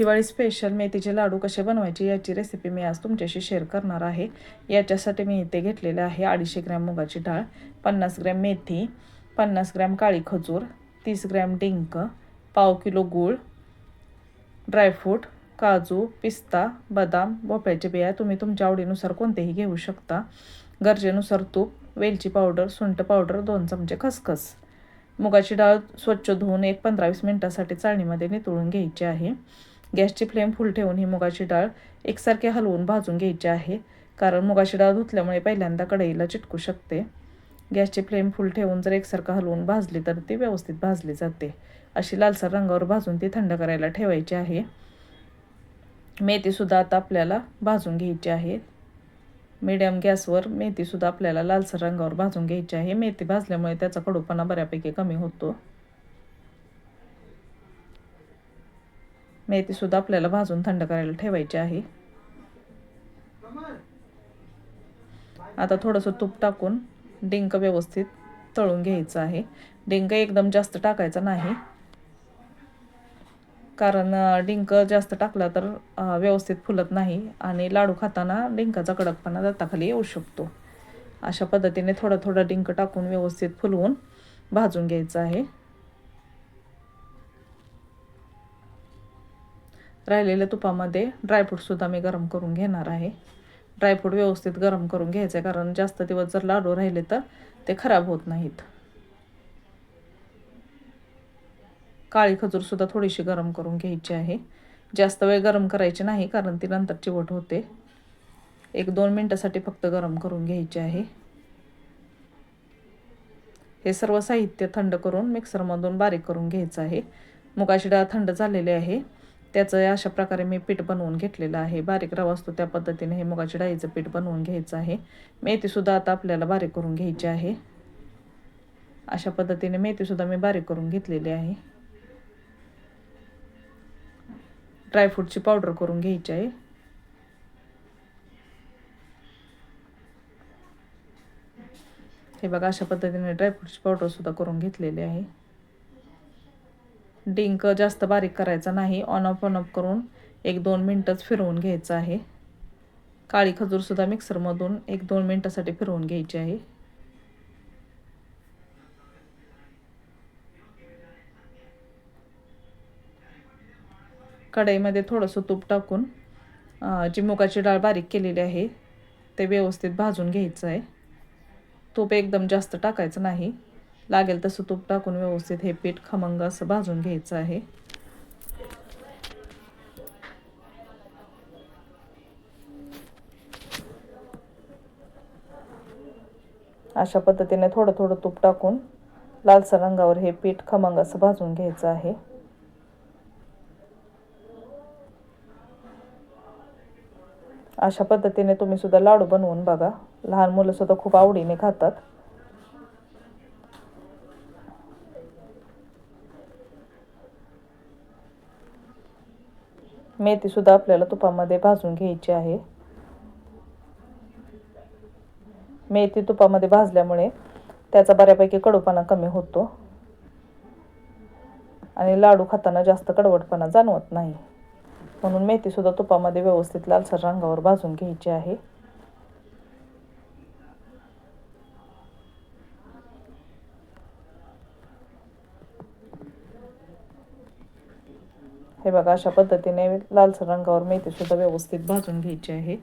Diwali special मेथीचे लाडू कसे बनवायचे याची रेसिपी मी आज तुमच्याशी शेअर करणार आहे. याच्यासाठी मी इथे घेतलेले आहे अडीचशे ग्रॅम मुगाची डाळ पन्नास ग्रॅम मेथी पन्नास ग्रॅम काळी खजूर तीस ग्रॅम डिंक पाव किलो गूळ ड्रायफ्रूट काजू पिस्ता बदाम भोप्याचे बिया तुम्ही तुमच्या आवडीनुसार कोणतेही घेऊ शकता. गरजेनुसार तूप वेलची पावडर सुंट पावडर दोन चमचे खसखस. मुगाची डाळ स्वच्छ धुवून एक पंधरा वीस मिनटासाठी चाळणीमध्ये नितळून घ्यायची आहे. गॅसची फ्लेम फुल ठेवून ही मुगाची डाळ एकसारखे हलवून भाजून घ्यायची आहे. कारण मुगाची डाळ धुतल्यामुळे पहिल्यांदा कढईला चिटकू शकते. गॅसची फ्लेम फुल ठेवून जर एकसारखं हलवून भाजली तर ती व्यवस्थित भाजली जाते. अशी लालसर रंगावर भाजून ती थंड करायला ठेवायची आहे. मेथीसुद्धा आता आपल्याला भाजून घ्यायची आहे. मीडियम गॅसवर मेथीसुद्धा आपल्याला लालसर रंगावर भाजून घ्यायची आहे. मेथी भाजल्यामुळे त्याचा कडूपणा बऱ्यापैकी कमी होतो. मेथीसुद्धा आपल्याला भाजून थंड करायला ठेवायची आहे. आता थोडंसं तूप टाकून डिंक व्यवस्थित तळून घ्यायचं आहे. डिंक एकदम जास्त टाकायचा नाही. कारण डिंक जास्त टाकला तर व्यवस्थित फुलत नाही आणि लाडू खाताना डिंकाचा कडकपणा दाताखाली येऊ शकतो. अशा पद्धतीने थोडं थोडं डिंक टाकून व्यवस्थित फुलवून भाजून घ्यायचं आहे. राहिलेल्या तुपामध्ये ड्रायफ्रूटसुद्धा मी गरम करून घेणार आहे. ड्रायफ्रूट व्यवस्थित गरम करून घ्यायचं आहे कारण जास्त दिवस जर लाडू राहिले तर ते खराब होत नाहीत. काळी खजूरसुद्धा थोडीशी गरम करून घ्यायची आहे. जास्त वेळ गरम करायची नाही कारण ती नंतर चिवट होते. एक दोन मिनटासाठी फक्त गरम करून घ्यायची आहे. हे सर्व साहित्य थंड करून मिक्सरमधून बारीक करून घ्यायचं आहे. मुगाची डाळ थंड झालेली आहे. त्याचं अशा प्रकारे मी पीठ बनवून घेतलेलं आहे. बारीक रवा असतो त्या पद्धतीने हे मुगाच्या डाळीचं पीठ बनवून घ्यायचं आहे. मेथीसुद्धा आता आपल्याला बारीक करून घ्यायची आहे. अशा पद्धतीने मेथीसुद्धा मी बारीक करून घेतलेली आहे. ड्रायफ्रूटची पावडर करून घ्यायची आहे. हे बघा अशा पद्धतीने ड्रायफ्रूटची पावडरसुद्धा करून घेतलेली आहे. डिंक जास्त बारीक करायचा नाही. ऑन ऑफ ऑन ऑफ करून एक दोन मिनटंच फिरवून घ्यायचं आहे. काळी खजूरसुद्धा मिक्सरमधून एक दोन मिनटासाठी फिरवून घ्यायची आहे. कढईमध्ये थोडंसं तूप टाकून जी मुगाची डाळ बारीक केलेली आहे ते व्यवस्थित भाजून घ्यायचं आहे. तूप एकदम जास्त टाकायचं नाही. लागेल तसं तूप टाकून व्यवस्थित हे पीठ खमंग असं भाजून घ्यायचं आहे. अशा पद्धतीने थोडं थोडं तूप टाकून लालसर रंगावर हे पीठ खमंग असं भाजून घ्यायचं आहे. अशा पद्धतीने तुम्ही सुद्धा लाडू बनवून बघा. लहान मुलं सुद्धा खूप आवडीने खातात. मेथीसुद्धा आपल्याला तुपामध्ये भाजून घ्यायची आहे. मेथी तुपामध्ये भाजल्यामुळे त्याचा बऱ्यापैकी कडूपणा कमी होतो. आणि लाडू खाताना जास्त कडवटपणा जाणवत नाही. म्हणून मेथीसुद्धा तुपामध्ये व्यवस्थित लालसर रंगावर भाजून घ्यायची आहे. हे बघा अशा पद्धतीने लालसर रंगावर मेथीसुद्धा व्यवस्थित भाजून घ्यायची आहे.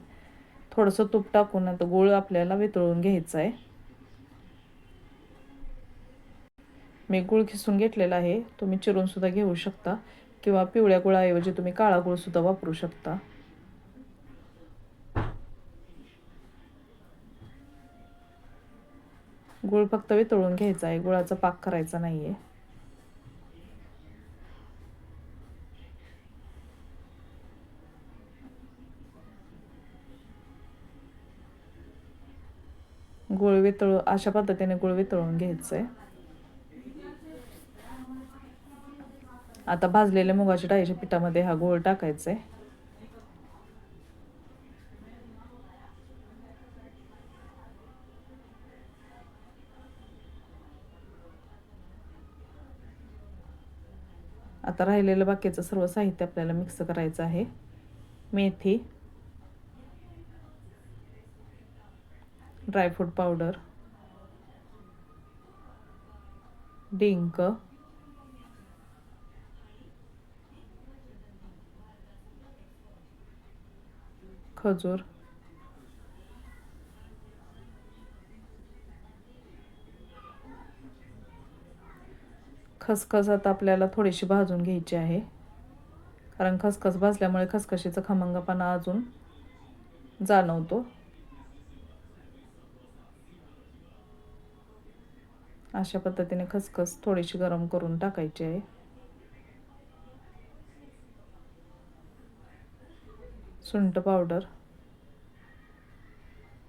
थोडंसं तूप टाकून नंतर गूळ आपल्याला वितळून घ्यायचा आहे. मी गूळ खिसून घेतलेला आहे. तुम्ही चिरूनसुद्धा घेऊ शकता. किंवा पिवळ्या गुळाऐवजी तुम्ही काळा गुळसुद्धा वापरू शकता. गुळ फक्त वितळून घ्यायचा आहे. गुळाचा पाक करायचा नाही आहे गुळ वितळू अशा पद्धतीने गुळ वितळून घ्यायचं आहे आता भाजलेल्या मुगाच्या डाळीच्या पिठामध्ये हा गोळ टाकायचा आहे आता राहिलेलं बाकीचं सर्व साहित्य आपल्याला मिक्स करायचं आहे. मेथी ड्रायफ्रूट पावडर डिंक खजूर खसखस आता आपल्याला थोडीशी भाजून घ्यायची आहे. कारण खसखस भाजल्यामुळे खसखशीचा खमंगपणा अजून जाणवतो. अशा पद्धतीने खसखस थोडीशी गरम करून टाकायची आहे. सुंठ पावडर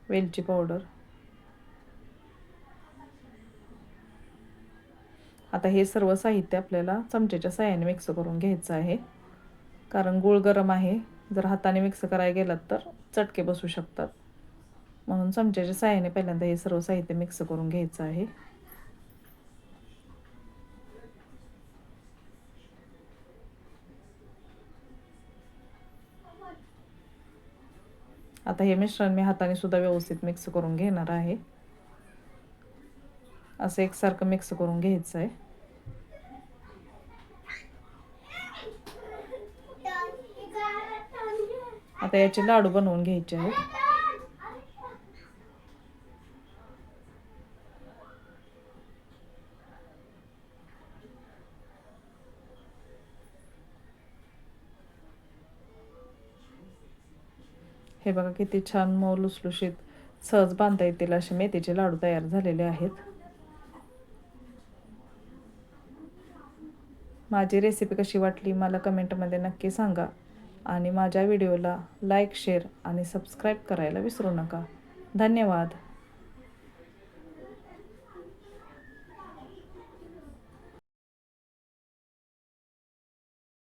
वेलची पावडर. आता हे सर्व साहित्य आपल्याला चमच्याच्या साह्याने मिक्स करून घ्यायचं आहे. कारण गूळ गरम आहे जर हाताने मिक्स करायला गेलात तर चटके बसू शकतात. म्हणून चमच्याच्या साह्याने पहिल्यांदा हे सर्व साहित्य मिक्स करून घ्यायचं आहे. आता हे मिश्रण मी हाताने सुद्धा व्यवस्थित मिक्स करून घेणार आहे. असं एकसारखं मिक्स करून घ्यायचं आहे आता याचे लाडू बनवून घ्यायचे आहेत. हे बघा किती छान मऊ लुसलुशीत सहज बांधता येतील असे मेथीचे लाडू तयार झालेले आहेत. माझी रेसिपी कशी वाटली मला कमेंटमध्ये नक्की सांगा. आणि माझ्या व्हिडिओला लाईक शेअर आणि सबस्क्राईब करायला विसरू नका. धन्यवाद.